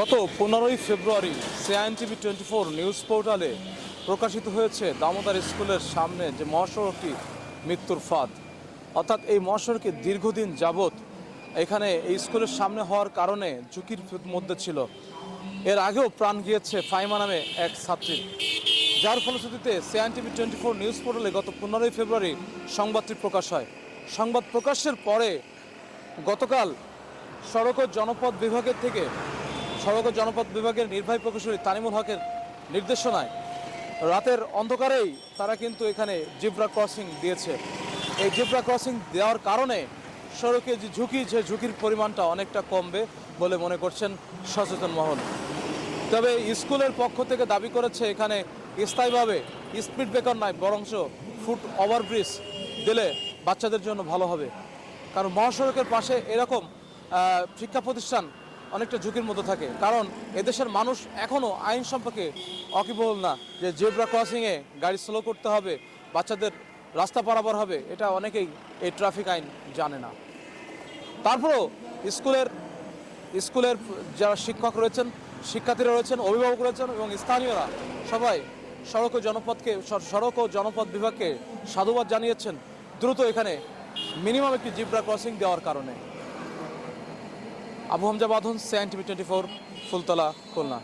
গত পনেরোই ফেব্রুয়ারি CIN TV twenty four news পোর্টালে প্রকাশিত হয়েছে দামোদর স্কুলের সামনে যে মহাসড়কটি মৃত্যুর ফাঁদ। অর্থাৎ এই মহাসড়কে দীর্ঘদিন যাবৎ এখানে এই স্কুলের সামনে হওয়ার কারণে ঝুঁকির মধ্যে ছিল। এর আগেও প্রাণ গিয়েছে ফাইমা নামে এক ছাত্রী। যার ফলশ্রুতিতে CIN TV twenty four news পোর্টালে গত পনেরোই ফেব্রুয়ারি সংবাদটি প্রকাশ হয়। সংবাদ প্রকাশের পরে গতকাল সড়ক ও জনপদ বিভাগের থেকে সড়ক ও জনপথ বিভাগের নির্বাহী প্রকৌশলী তানিমুল হকের নির্দেশনায় রাতের অন্ধকারেই তারা কিন্তু এখানে জিব্রা ক্রসিং দিয়েছে। এই জিব্রা ক্রসিং দেওয়ার কারণে সড়কে যে ঝুঁকি যে ঝুঁকির পরিমাণটা অনেকটা কমবে বলে মনে করছেন সচেতন মহল। তবে স্কুলের পক্ষ থেকে দাবি করেছে এখানে স্থায়ীভাবে স্পিড ব্রেকার নয়, বরঞ্চ ফুট ওভারব্রিজ দিলে বাচ্চাদের জন্য ভালো হবে। কারণ মহাসড়কের পাশে এরকম শিক্ষা প্রতিষ্ঠান অনেকটা ঝুঁকির মধ্যে থাকে। কারণ এদেশের মানুষ এখনও আইন সম্পর্কে অকিবহল না। যে জেব্রা ক্রসিংয়ে গাড়ি স্লো করতে হবে, বাচ্চাদের রাস্তা পারাপার হবে, এটা অনেকেই এই ট্রাফিক আইন জানে না। তারপরেও স্কুলের স্কুলের যারা শিক্ষক রয়েছেন, শিক্ষার্থীরা রয়েছেন, অভিভাবক রয়েছেন এবং স্থানীয়রা সবাই সড়ক ও জনপথকে সড়ক ও জনপথ বিভাগকে সাধুবাদ জানিয়েছেন। দ্রুত এখানে মিনিমাম একটি জিব্রা ক্রসিং দেওয়ার কারণে। আবু হামজা বাঁধন সেন্ট টোয়েন্টি ফোর ফুলতলা খুলনা।